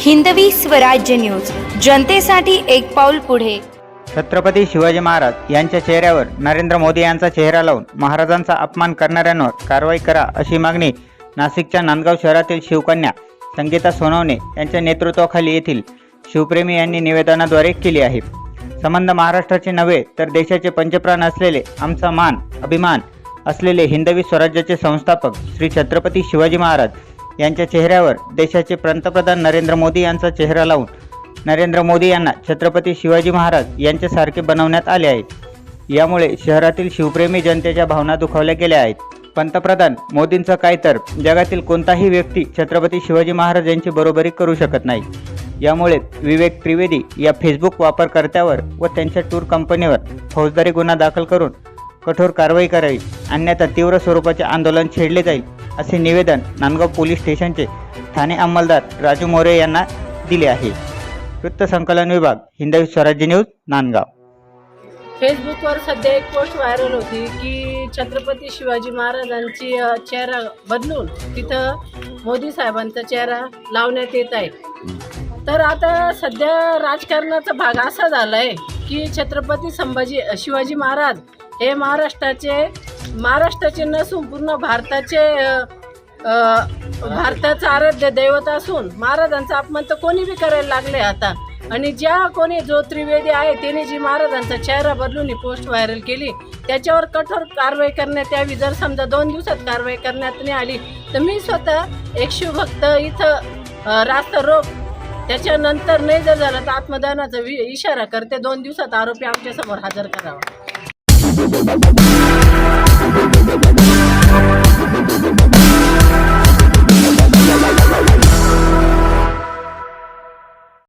Hindavi Swarajya news. जनतेसाठी एक पाऊल पुढे. छत्रपती शिवाजी महाराज यांच्या चेहऱ्यावर नरेंद्र मोदी यांचा चेहरा लावून महाराजांचा अपमान करणाऱ्यांवर कारवाई करा अशी मागणी नाशिकच्या नांदगाव शहरातील शिवकन्या संगीता सोनवणे यांच्या नेतृत्वाखाली येथील शिवप्रेमी यांनी निवेदनाद्वारे केली आहे. संबंध महाराष्ट्राचे नव्हे तर देशाचे पंचप्राण असलेले आमचा मान अभिमान असलेले हिंदवी स्वराज्याचे संस्थापक श्री छत्रपती शिवाजी महाराज यांच्या चेहऱ्यावर देशाचे पंतप्रधान नरेंद्र मोदी यांचा चेहरा लावून नरेंद्र मोदी यांना छत्रपती शिवाजी महाराज यांच्यासारखे बनवण्यात आले आहे यामुळे शहरातील शिवप्रेमी जनतेच्या भावना दुखावल्या गेल्या आहेत. पंतप्रधान मोदींचं काय तर जगातील कोणताही व्यक्ती छत्रपती शिवाजी महाराज यांची बरोबरी करू शकत नाही. यामुळे विवेक त्रिवेदी या फेसबुक वापरकर्त्यावर व त्यांच्या टूर कंपनीवर फौजदारी गुन्हा दाखल करून कठोर कारवाई करावी. अन्यथा तीव्र स्वरूपाचे आंदोलन छेडले जाईल. असे निवेदन नांदगाव पोलीस स्टेशनचे ठाणे अंमलदार राजू मोरे यांना दिले आहे. वृत्तसंकलन विभाग हिंदवी स्वराज्य न्यूज नांदगाव. फेसबुकवर सध्या एक पोस्ट व्हायरल होती की छत्रपती शिवाजी महाराजांची चेहरा बदलून तिथं मोदी साहेबांचा चेहरा लावण्यात येत आहे. तर आता सध्या राजकारणाचा भाग असा झाला आहे की छत्रपती संभाजी शिवाजी महाराज हे महाराष्ट्राचे महाराष्ट्राचे नसून पूर्ण भारताचे भारताचं आराध्य दैवत असून महाराजांचा अपमान तर कोणी बी करायला लागले आता. आणि ज्या कोणी जो त्रिवेदी आहे त्याने जी महाराजांचा चेहरा बदलून ही पोस्ट व्हायरल केली त्याच्यावर कठोर कारवाई करण्यात यावी. जर समजा दोन दिवसात कारवाई करण्यात नाही आली तर मी स्वतः एक शिवभक्त इथं अ, रास्ता त्याच्यानंतर नाही जर झालं तर आत्मदानाचा वि- इशारा करते. दोन दिवसात आरोपी आमच्यासमोर हजर करावा.